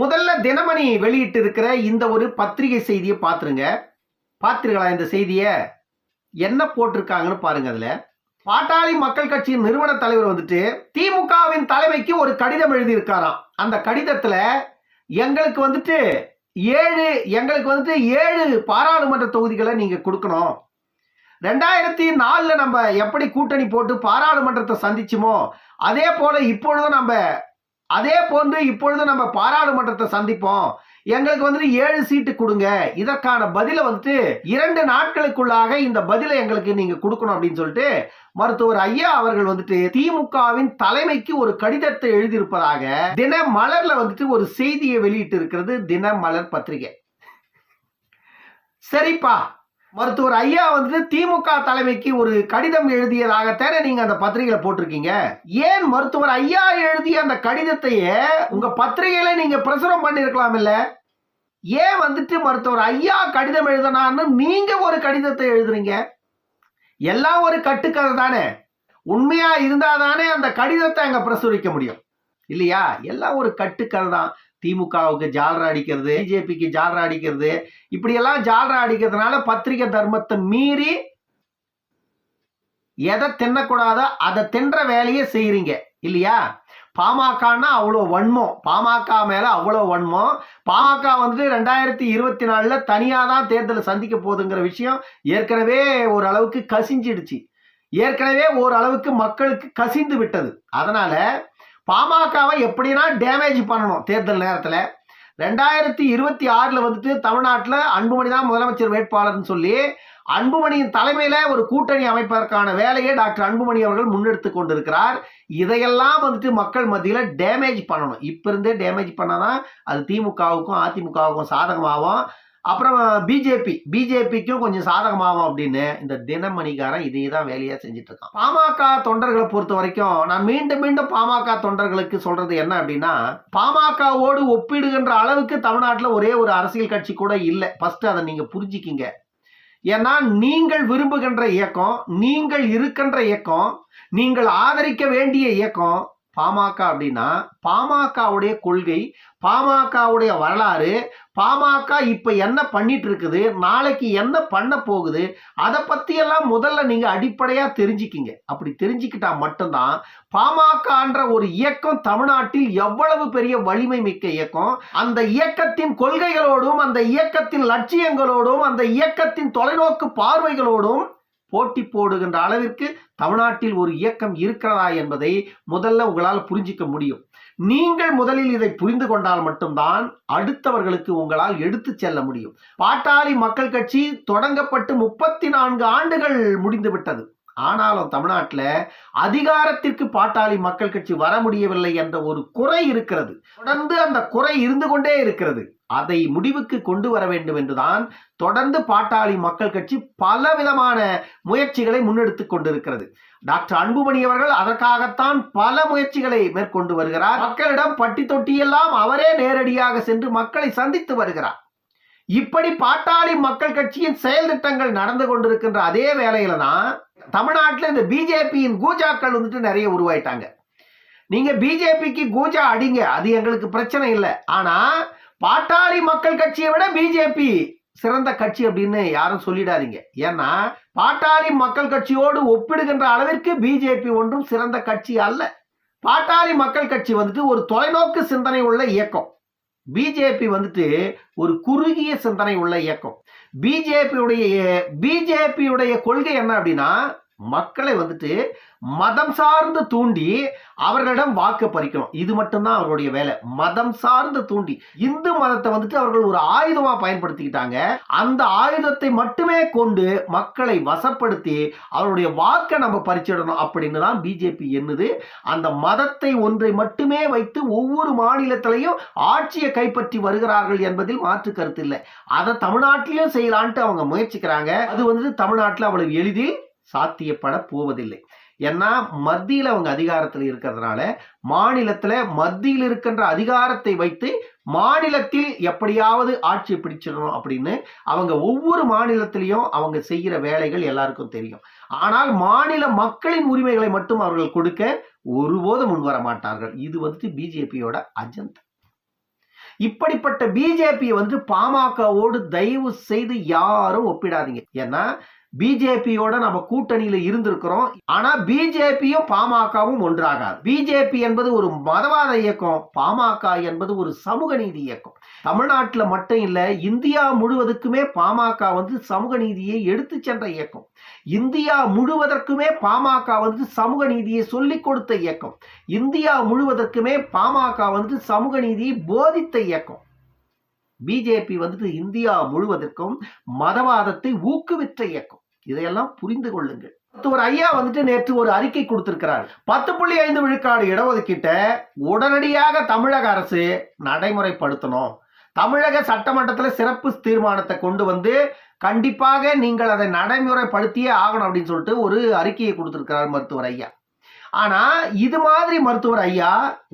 முதல்ல தினமணி வெளியிட்டு இருக்கிற இந்த ஒரு பத்திரிகை செய்தியை பார்த்துருங்க. பார்த்துருங்களா இந்த செய்தியை? என்ன போட்டிருக்காங்கன்னு பாருங்க அதில். பாட்டாளி மக்கள் கட்சியின் நிறுவன தலைவர் வந்துட்டு திமுகவின் தலைமைக்கு ஒரு கடிதம் எழுதியிருக்காராம். அந்த கடிதத்தில் எங்களுக்கு வந்துட்டு ஏழு எங்களுக்கு வந்துட்டு ஏழு பாராளுமன்ற தொகுதிகளை நீங்கள் கொடுக்கணும். ரெண்டாயிரத்தி நாலில் நம்ம எப்படி கூட்டணி போட்டு பாராளுமன்றத்தை சந்திச்சுமோ அதே போல இப்பொழுதும் நம்ம அதே போன்று இப்பொழுது நம்ம பாராளுமன்றத்தை சந்திப்போம். எங்களுக்கு வந்துட்டு ஏழு சீட்டு கொடுங்க. இதற்கான பதிலை வந்துட்டு இரண்டு நாட்களுக்குள்ளாக இந்த பதிலை எங்களுக்கு நீங்க கொடுக்கணும் அப்படின்னு சொல்லிட்டு மருத்துவர் ஐயா அவர்கள் வந்துட்டு திமுகவின் தலைமைக்கு ஒரு கடிதத்தை எழுதியிருப்பதாக தினமலர்ல வந்துட்டு ஒரு செய்தியை வெளியிட்டு இருக்கிறது தினமலர் பத்திரிகை. சரிப்பா. மருத்துவர் ஐயா வந்துட்டு திமுக தலைமைக்கு ஒரு கடிதம் எழுதியதாகத்தானே நீங்க அந்த பத்திரிகையில போட்டிருக்கீங்க? ஏன் மருத்துவர் ஐயா எழுதிய அந்த கடிதத்தையே உங்க பத்திரிகையில நீங்க பிரசுரம் பண்ணிருக்கலாம் இல்ல? ஏன் வந்துட்டு மருத்துவர் ஐயா கடிதம் எழுதினான்னு நீங்க ஒரு கடிதத்தை எழுதுறீங்க? எல்லாம் ஒரு கட்டுக்கதை தானே. உண்மையா இருந்தாதானே அந்த கடிதத்தை அங்க பிரசுரிக்க முடியும். இல்லையா? எல்லாம் ஒரு கட்டுக்கதை தான். திமுகவுக்கு ஜால்ரா அடிக்கிறது பிஜேபிக்கு ஜால்ரா அடிக்கிறது இப்படியெல்லாம் ஜால்ரா அடிக்கிறதுனால பத்திரிகை தர்மத்தை மீறி எதை தின்னக்கூடாதோ அதை தின்ற வேலையை செய்யறீங்க இல்லையா? பாமகன்னா அவ்வளோ வன்மம். பாமக மேல அவ்வளோ வன்மம். பாமக வந்துட்டு ரெண்டாயிரத்தி இருபத்தி நாலுல தனியாக தான் தேர்தலை சந்திக்க போகுதுங்கிற விஷயம் ஏற்கனவே ஓரளவுக்கு கசிஞ்சிடுச்சு. ஏற்கனவே ஓரளவுக்கு மக்களுக்கு கசிந்து விட்டது. அதனால பாமகவை எப்படின்னா டேமேஜ் பண்ணணும் தேர்தல் நேரத்தில். ரெண்டாயிரத்தி இருபத்தி ஆறில் வந்துட்டு தமிழ்நாட்டில் அன்புமணி தான் முதலமைச்சர் வேட்பாளர்னு சொல்லி அன்புமணியின் தலைமையில் ஒரு கூட்டணி அமைப்பதற்கான வேலையை டாக்டர் அன்புமணி அவர்கள் முன்னெடுத்து கொண்டிருக்கிறார். இதையெல்லாம் வந்துட்டு மக்கள் மத்தியில் டேமேஜ் பண்ணணும். இப்போ இருந்தே டேமேஜ் பண்ணாதான் அது திமுகவுக்கும் அதிமுகவுக்கும் சாதகமாகும். அப்புறம் பிஜேபி பிஜேபிக்கும் கொஞ்சம் சாதகமாகும் அப்படின்னு இந்த தினமணிகாரன் இதையே தான் வேலையாக செஞ்சுட்டு இருக்கான் பாமக தொண்டர்களை பொறுத்த வரைக்கும் நான் மீண்டும் மீண்டும் பாமக தொண்டர்களுக்கு சொல்றது என்ன அப்படின்னா பாமகவோடு ஒப்பிடுகின்ற அளவுக்கு தமிழ்நாட்டில் ஒரே ஒரு அரசியல் கட்சி கூட இல்லை. ஃபர்ஸ்ட் அதை நீங்க புரிஞ்சுக்கிங்க. ஏன்னா நீங்கள் விரும்புகின்ற இயக்கம் நீங்கள் இருக்கின்ற இயக்கம் நீங்கள் ஆதரிக்க வேண்டிய இயக்கம் பாமக அப்படின்னா பாமகவுடைய கொள்கை பாமகவுடைய வரலாறு பாமக இப்போ என்ன பண்ணிட்டு இருக்குது நாளைக்கு என்ன பண்ண போகுது அதை பற்றியெல்லாம் முதல்ல நீங்கள் அடிப்படையாக தெரிஞ்சுக்கிங்க. அப்படி தெரிஞ்சுக்கிட்டா மட்டும்தான் பாமகன்ற ஒரு இயக்கம் தமிழ்நாட்டில் எவ்வளவு பெரிய வலிமை மிக்க இயக்கம். அந்த இயக்கத்தின் கொள்கைகளோடும் அந்த இயக்கத்தின் லட்சியங்களோடும் அந்த இயக்கத்தின் தொலைநோக்கு பார்வைகளோடும் போட்டி போடுகின்ற அளவிற்கு தமிழ்நாட்டில் ஒரு இயக்கம் இருக்கிறதா என்பதை முதல்ல உங்களால் புரிஞ்சிக்க முடியும். நீங்கள் முதலில் இதை புரிந்து கொண்டால் மட்டும்தான் அடுத்தவர்களுக்கு உங்களால் எடுத்து செல்ல முடியும். பாட்டாளி மக்கள் கட்சி தொடங்கப்பட்டு முப்பத்தி நான்கு ஆண்டுகள் முடிந்துவிட்டது. ஆனாலும் தமிழ்நாட்டில் அதிகாரத்திற்கு பாட்டாளி மக்கள் கட்சி வர முடியவில்லை என்ற ஒரு குறை இருக்கிறது. தொடர்ந்து அந்த குறை இருந்து கொண்டே இருக்கிறது. அதை முடிவுக்கு கொண்டு வர வேண்டும் என்றுதான் தொடர்ந்து பாட்டாளி மக்கள் கட்சி பல விதமான முயற்சிகளை முன்னெடுத்துக் கொண்டிருக்கிறது. டாக்டர் அன்புமணி அவர்கள் அதற்காகத்தான் பல முயற்சிகளை மேற்கொண்டு வருகிறார். மக்களிடம் பட்டி தொட்டியெல்லாம் அவரே நேரடியாக சென்று மக்களை சந்தித்து வருகிறார். இப்படி பாட்டாளி மக்கள் கட்சியின் செயல் திட்டங்கள் நடந்து கொண்டிருக்கின்ற அதே வேலையில தான் தமிழ்நாட்டில் இந்த பிஜேபியின் கூஜாக்கள் வந்துட்டு நிறைய உருவாயிட்டாங்க. நீங்க பிஜேபிக்கு கூஜா அடிங்க அது எங்களுக்கு பிரச்சனை இல்லை. ஆனா பாட்டாளி மக்கள் கட்சியை விட பிஜேபி சிறந்த கட்சி அப்படின்னு யாரும் சொல்லிடாதீங்க. ஏன்னா பாட்டாளி மக்கள் கட்சியோடு ஒப்பிடுகின்ற அளவிற்கு பிஜேபி ஒன்றும் சிறந்த கட்சி அல்ல. பாட்டாளி மக்கள் கட்சி வந்துட்டு ஒரு தொலைநோக்கு சிந்தனை உள்ள இயக்கம். பிஜேபி வந்துட்டு ஒரு குறுகிய சிந்தனை உள்ள இயக்கம். பிஜேபியுடைய பிஜேபியுடைய கொள்கை என்ன அப்படின்னா மக்களை வந்துட்டு மதம் சார்ந்து தூண்டி அவர்களிடம் வாக்கு பறிக்கணும். இது மட்டும்தான் அவர்களுடைய வேலை. மதம் சார்ந்து தூண்டி. இந்து மதத்தை வந்துட்டு அவர்கள் ஒரு ஆயுதமா பயன்படுத்திக்கிட்டாங்க. அந்த ஆயுதத்தை மட்டுமே கொண்டு மக்களை வசப்படுத்தி அவருடைய வாக்கை நம்ம பறிச்சிடணும் அப்படின்னு தான் பிஜேபி எண்ணுது. அந்த மதத்தை ஒன்றை மட்டுமே வைத்து ஒவ்வொரு மாநிலத்திலையும் ஆட்சியை கைப்பற்றி வருகிறார்கள் என்பதில் மாற்று கருத்து இல்லை. அதை தமிழ்நாட்டிலையும் செய்யலான்ட்டு அவங்க முயற்சிக்கிறாங்க. அது வந்துட்டு தமிழ்நாட்டில் அவ்வளவு எளிதில் சாத்தியப்பட போவதில்லை. ஏன்னா மத்தியில் அவங்க அதிகாரத்தில் இருக்கிறதுனால மாநிலத்தில் மத்தியில் இருக்கின்ற அதிகாரத்தை வைத்து மாநிலத்தில் எப்படியாவது ஆட்சி பிடிச்சிடணும் அப்படின்னு அவங்க ஒவ்வொரு மாநிலத்திலையும் அவங்க செய்கிற வேலைகள் எல்லாருக்கும் தெரியும். ஆனால் மாநில மக்களின் உரிமைகளை மட்டும் அவர்கள் கொடுக்க ஒருபோதும் முன்வர மாட்டார்கள். இது வந்துட்டு பிஜேபியோட அஜந்தா இப்படிப்பட்ட பிஜேபி வந்து பாமகவோடு தயவு செய்து யாரும் ஒப்பிடாதீங்க. ஏன்னா பிஜேபியோட நம்ம கூட்டணியில இருந்திருக்கிறோம். ஆனா பிஜேபியும் பாமகவும் ஒன்றாகாது. பிஜேபி என்பது ஒரு மதவாத இயக்கம் பாமக என்பது ஒரு சமூக நீதி இயக்கம். தமிழ்நாட்டில் மட்டும் இல்லை இந்தியா முழுவதுக்குமே பாமக வந்து சமூக நீதியை எடுத்து சென்ற இயக்கம். இந்தியா முழுவதற்குமே பாமக வந்து சமூக நீதியை சொல்லிக் கொடுத்த இயக்கம். இந்தியா முழுவதற்குமே பாமக வந்து சமூக நீதியை போதித்த இயக்கம். பிஜேபி வந்துட்டு இந்தியா முழுவதற்கும் மதவாதத்தை ஊக்குவித்த இயக்கம். இதையெல்லாம் புரிந்து கொள்ளுங்கள். ஒரு ஐயா வந்துட்டு நேற்று ஒரு அறிக்கை கொடுத்திருக்கிறார். பத்து புள்ளி ஐந்து விழுக்காடு இடஒதுக்கீட்ட உடனடியாக தமிழக அரசு நடைமுறைப்படுத்தணும். தமிழக சட்டமன்றத்தில் சிறப்பு தீர்மானத்தை கொண்டு வந்து கண்டிப்பாக நீங்கள் அதை நடைமுறைப்படுத்தியே ஆகணும் அப்படின்னு சொல்லிட்டு ஒரு அறிக்கையை கொடுத்திருக்கிறார் மருத்துவர் ஐயா. ஆனால் இது மாதிரி மருத்துவர் ஐயா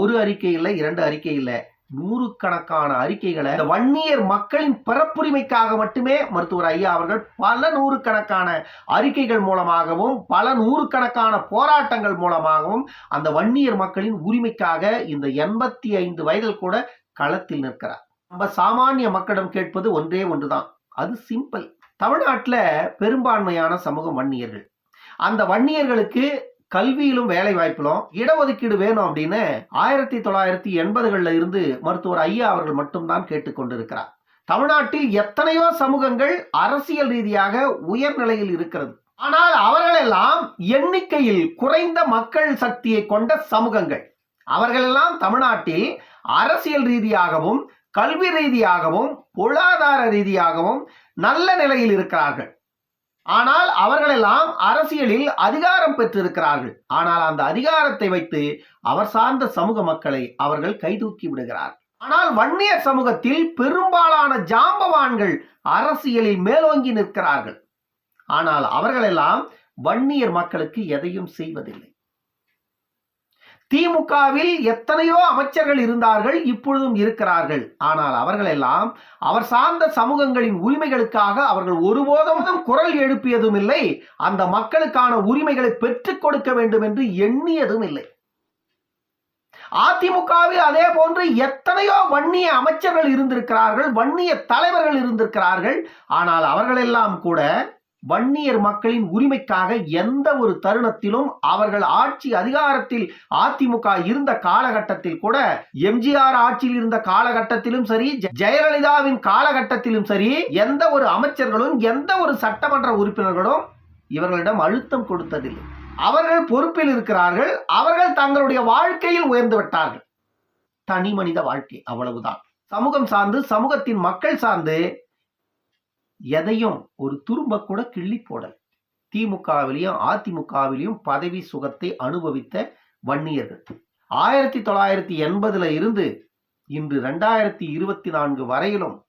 ஒரு அறிக்கை இல்லை இரண்டு அறிக்கை இல்லை. நூறுக்கணக்கான அறிக்கைகளை இந்த வன்னியர் மக்களின் பிறப்புரிமைக்காக மட்டுமே மருத்துவர் ஐயா அவர்கள் பல நூறுக்கணக்கான அறிக்கைகள் மூலமாகவும் பல நூறுக்கணக்கான போராட்டங்கள் மூலமாகவும் அந்த வன்னியர் மக்களின் உரிமைக்காக இந்த எண்பத்தி ஐந்து வயதில் கூட களத்தில் நிற்கிறார். நம்ம சாமானிய மக்களிடம் கேட்பது ஒன்றே ஒன்றுதான். அது சிம்பிள் தமிழ்நாட்டில் பெரும்பான்மையான சமூகம் வன்னியர்கள். அந்த வன்னியர்களுக்கு கல்வியிலும் வேலை வாய்ப்பிலும் இடஒதுக்கீடு வேணும் அப்படின்னு ஆயிரத்தி தொள்ளாயிரத்தி எண்பதுகளில் இருந்து மருத்துவர் ஐயா அவர்கள் மட்டும்தான் கேட்டுக்கொண்டிருக்கிறார் தமிழ்நாட்டில் எத்தனையோ சமூகங்கள் அரசியல் ரீதியாக உயர்நிலையில் இருக்கிறது. ஆனால் அவர்களெல்லாம் எண்ணிக்கையில் குறைந்த மக்கள் சக்தியை கொண்ட சமூகங்கள். அவர்களெல்லாம் தமிழ்நாட்டில் அரசியல் ரீதியாகவும் கல்வி ரீதியாகவும் பொருளாதார ரீதியாகவும் நல்ல நிலையில் இருக்கிறார்கள். ஆனால் அவர்களெல்லாம் அரசியலில் அதிகாரம் பெற்றிருக்கிறார்கள். ஆனால் அந்த அதிகாரத்தை வைத்து அவர் சார்ந்த சமூக மக்களை அவர்கள் கைதூக்கி விடுகிறார் ஆனால் வன்னியர் சமூகத்தில் பெரும்பாலான ஜாம்பவான்கள் அரசியலில் மேலோங்கி நிற்கிறார்கள். ஆனால் அவர்களெல்லாம் வன்னியர் மக்களுக்கு எதையும் செய்வதில்லை. திமுகவில் எத்தனையோ அமைச்சர்கள் இருந்தார்கள் இப்பொழுதும் இருக்கிறார்கள். ஆனால் அவர்களெல்லாம் அவர் சார்ந்த சமூகங்களின் உரிமைகளுக்காக அவர்கள் ஒருபோதும் குரல் எழுப்பியதும் இல்லை அந்த மக்களுக்கான உரிமைகளை பெற்றுக் கொடுக்க வேண்டும் என்று எண்ணியதும் இல்லை அதிமுகவில் அதே போன்று எத்தனையோ வன்னிய அமைச்சர்கள் இருந்திருக்கிறார்கள் வன்னிய தலைவர்கள் இருந்திருக்கிறார்கள். ஆனால் அவர்களெல்லாம் கூட வன்னியர் மக்களின் உரிமைக்காக எந்த ஒரு தருணத்திலும் அவர்கள் ஆட்சி அதிகாரத்தில் அதிமுக இருந்த காலகட்டத்தில் கூட எம்ஜிஆர் ஆட்சியில் இருந்த காலகட்டத்திலும் சரி ஜெ- ஜெயலலிதாவின் காலகட்டத்திலும் சரி எந்த ஒரு அமைச்சர்களும் எந்த ஒரு சட்டமன்ற உறுப்பினர்களும் இவர்களிடம் அழுத்தம் கொடுத்ததில்லை. அவர்கள் பொறுப்பில் இருக்கிறார்கள் அவர்கள் தங்களுடைய வாழ்க்கையில் உயர்ந்து விட்டார்கள். தனி மனித வாழ்க்கை அவ்வளவுதான். சமூகம் சார்ந்து சமூகத்தின் மக்கள் சார்ந்து எதையும் ஒரு துரும்ப கூட கிள்ளி போடல். திமுகவிலையும் அதிமுகவிலையும் பதவி சுகத்தை அனுபவித்த வன்னியர்கள். ஆயிரத்தி தொள்ளாயிரத்தி எண்பதுல இருந்து இன்று ரெண்டாயிரத்தி இருபத்தி நான்கு வரையிலும்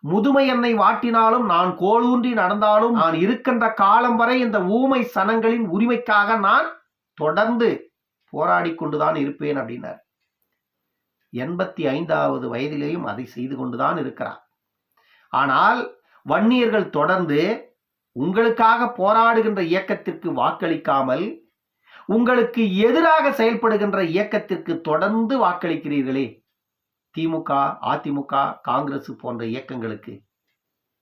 முதுமை என்னை வாட்டினாலும் நான் கோலூன்றி நடந்தாலும் நான் இருக்கின்ற காலம் வரை இந்த ஊமை சனங்களின் உரிமைக்காக நான் தொடர்ந்து போராடி கொண்டுதான் இருப்பேன் அப்படின்னார். எண்பத்தி ஐந்தாவது வயதிலேயும் அதை செய்து கொண்டுதான் இருக்கிறார். ஆனால் வன்னியர்கள் தொடர்ந்து உங்களுக்காக போராடுகின்ற இயக்கத்திற்கு வாக்களிக்காமல் உங்களுக்கு எதிராக செயல்படுகின்ற இயக்கத்திற்கு தொடர்ந்து வாக்களிக்கிறீர்களே. திமுக அதிமுக காங்கிரஸ் போன்ற இயக்கங்களுக்கு.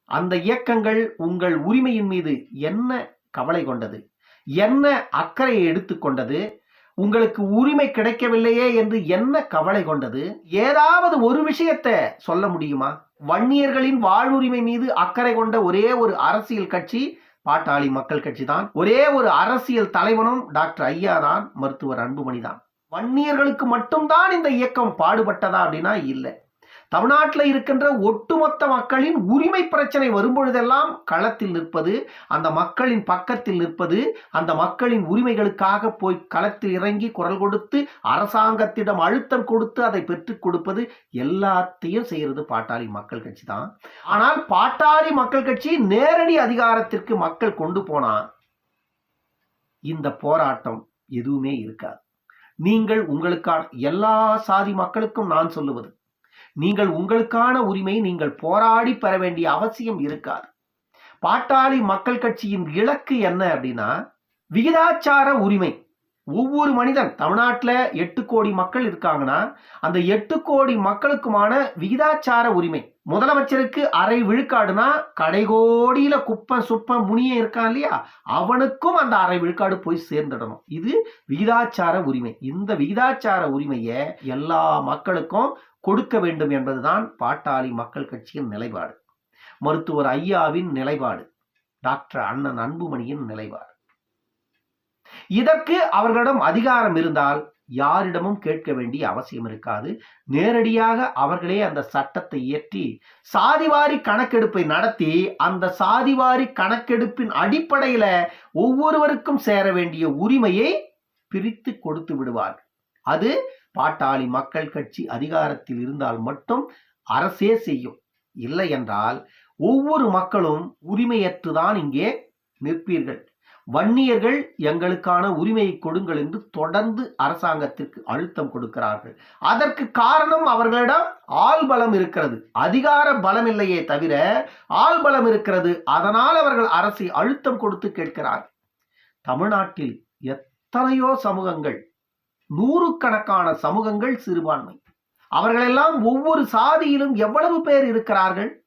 அந்த இயக்கங்கள் உங்கள் உரிமையின் மீது என்ன கவலை கொண்டது? என்ன அக்கறையை எடுத்துக்கொண்டது உங்களுக்கு உரிமை கிடைக்கவில்லையே என்று என்ன கவலை கொண்டது? ஏதாவது ஒரு விஷயத்தை சொல்ல முடியுமா? வன்னியர்களின் வாழ்வுரிமை மீது அக்கறை கொண்ட ஒரே ஒரு அரசியல் கட்சி பாட்டாளி மக்கள் கட்சி தான். ஒரே ஒரு அரசியல் தலைவனும் டாக்டர் ஐயா தான் மருத்துவர் அன்புமணி தான். வன்னியர்களுக்கு மட்டும்தான் இந்த இயக்கம் பாடுபட்டதா அப்படின்னா இல்லை. தமிழ்நாட்டில் இருக்கின்ற ஒட்டுமொத்த மக்களின் உரிமை பிரச்சனை வரும்பொழுதெல்லாம் களத்தில் நிற்பது அந்த மக்களின் பக்கத்தில் நிற்பது அந்த மக்களின் உரிமைகளுக்காக போய் களத்தில் இறங்கி குரல் கொடுத்து அரசாங்கத்திடம் அழுத்தம் கொடுத்து அதை பெற்றுக் கொடுப்பது எல்லாத்தையும் செய்யறது பாட்டாளி மக்கள் கட்சி தான். ஆனால் பாட்டாளி மக்கள் கட்சி நேரடி அதிகாரத்திற்கு மக்கள் கொண்டு போனா இந்த போராட்டம் எதுவுமே இருக்காது. நீங்கள் உங்களுக்கான எல்லா சாதி மக்களுக்கும் நான் சொல்லுவது நீங்கள் உங்களுக்கான உரிமை நீங்கள் போராடி பெற வேண்டிய அவசியம் இருக்காது. பாட்டாளி மக்கள் கட்சியின் இலக்கு என்ன அப்படின்னா விகிதாச்சார உரிமை. ஒவ்வொரு மனிதன் தமிழ்நாட்டில் எட்டு கோடி மக்கள் இருக்காங்கன்னா அந்த எட்டு கோடி மக்களுக்குமான விகிதாச்சார உரிமை. முதலமைச்சருக்கு அரை விழுக்காடுனா கடைகோடியில குப்பம் சுப்பம் முனிய இருக்கான் இல்லையா? அவனுக்கும் அந்த அரை விழுக்காடு போய் சேர்ந்துடணும். இது விகிதாச்சார உரிமை. இந்த விகிதாச்சார உரிமையை எல்லா மக்களுக்கும் கொடுக்க வேண்டும் என்பதுதான் பாட்டாளி மக்கள் கட்சியின் நிலைப்பாடு. மருத்துவர் ஐயாவின் நிலைப்பாடு. டாக்டர் அண்ணன் அன்புமணியின் நிலைப்பாடு. இதற்கு அவர்களிடம் அதிகாரம் இருந்தால் யாரிடமும் கேட்க வேண்டிய அவசியம் இருக்காது. நேரடியாக அவர்களே அந்த சட்டத்தை இயற்றி சாதிவாரி கணக்கெடுப்பை நடத்தி அந்த சாதிவாரி கணக்கெடுப்பின் அடிப்படையில ஒவ்வொருவருக்கும் சேர வேண்டிய உரிமையை பிரித்து கொடுத்து விடுவார். அது பாட்டாளி மக்கள் கட்சி அதிகாரத்தில் இருந்தால் மட்டும் அரசே செய்யும். இல்லை என்றால் ஒவ்வொரு மக்களும் உரிமையற்றுதான் இங்கே நிற்பீர்கள். வன்னியர்கள் எங்களுக்கான உரிமையை கொடுங்கள் என்று தொடர்ந்து அரசாங்கத்திற்கு அழுத்தம் கொடுக்கிறார்கள். அதற்கு காரணம் அவர்களிடம் ஆள் பலம் இருக்கிறது. அதிகார பலம் இல்லையே தவிர ஆள் பலம் இருக்கிறது. அதனால் அவர்கள் அரசை அழுத்தம் கொடுத்து கேட்கிறார்கள். தமிழ்நாட்டில் எத்தனையோ சமூகங்கள் நூறுக்கணக்கான சமூகங்கள் சிறுபான்மை. அவர்களெல்லாம் ஒவ்வொரு சாதியிலும் எவ்வளவு பேர் இருக்கிறார்கள்?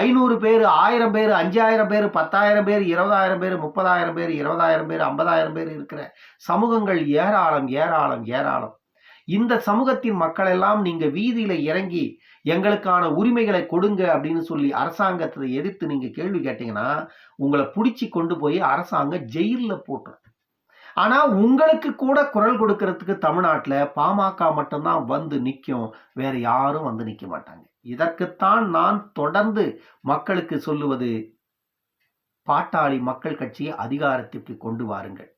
ஐநூறு பேர் ஆயிரம் பேர் அஞ்சாயிரம் பேர் பத்தாயிரம் பேர் இருபதாயிரம் பேர் முப்பதாயிரம் பேர் இருபதாயிரம் பேர் ஐம்பதாயிரம் பேர் இருக்கிற சமூகங்கள் ஏராளம் ஏராளம் ஏராளம். இந்த சமூகத்தின் மக்கள் எல்லாம் நீங்க வீதியில இறங்கி எங்களுக்கான உரிமைகளை கொடுங்க அப்படின்னு சொல்லி அரசாங்கத்தை எதிர்த்து நீங்க கேள்வி கேட்டீங்கன்னா உங்களை பிடிச்சி கொண்டு போய் அரசாங்கம் ஜெயிலில் போட்டுரும். ஆனா உங்களுக்கு கூட குரல் கொடுக்கறதுக்கு தமிழ்நாட்டில் பாமக மட்டும்தான் வந்து நிற்கும் வேற யாரும் வந்து நிற்க மாட்டாங்க. இதற்குத்தான் நான் தொடர்ந்து மக்களுக்கு சொல்லுவது பாட்டாளி மக்கள் கட்சியை அதிகாரத்திற்கு கொண்டு வாருங்கள்.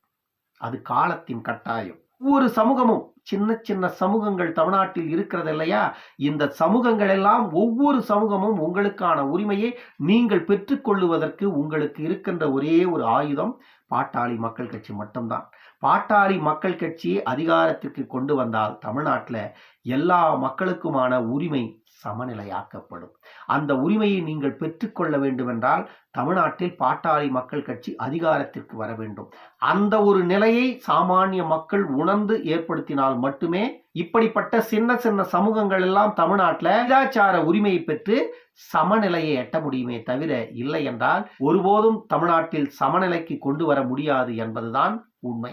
அது காலத்தின் கட்டாயம். ஒவ்வொரு சமூகமும் சின்ன சின்ன சமூகங்கள் தமிழ்நாட்டில் இருக்கிறது இல்லையா? இந்த சமூகங்கள் எல்லாம் ஒவ்வொரு சமூகமும் உங்களுக்கான உரிமையை நீங்கள் பெற்றுக்கொள்ளுவதற்கு உங்களுக்கு இருக்கின்ற ஒரே ஒரு ஆயுதம் பாட்டாளி மக்கள் கட்சி மட்டும்தான். பாட்டாளி மக்கள் கட்சியை அதிகாரத்திற்கு கொண்டு வந்தால் தமிழ்நாட்டில் எல்லா மக்களுக்குமான உரிமை சமநிலையாக்கப்படும். அந்த உரிமையை நீங்கள் பெற்றுக்கொள்ள வேண்டுமென்றால் தமிழ்நாட்டில் பாட்டாளி மக்கள் கட்சி அதிகாரத்திற்கு வர வேண்டும். அந்த ஒரு நிலையை சாமானிய மக்கள் உணர்ந்து ஏற்படுத்தினால் மட்டுமே இப்படிப்பட்ட சின்ன சின்ன சமூகங்கள் எல்லாம் தமிழ்நாட்டில் கலாச்சார உரிமையை பெற்று சமநிலையை எட்ட முடியுமே தவிர இல்லை என்றால் ஒருபோதும் தமிழ்நாட்டில் சமநிலைக்கு கொண்டு வர முடியாது என்பதுதான் உண்மை.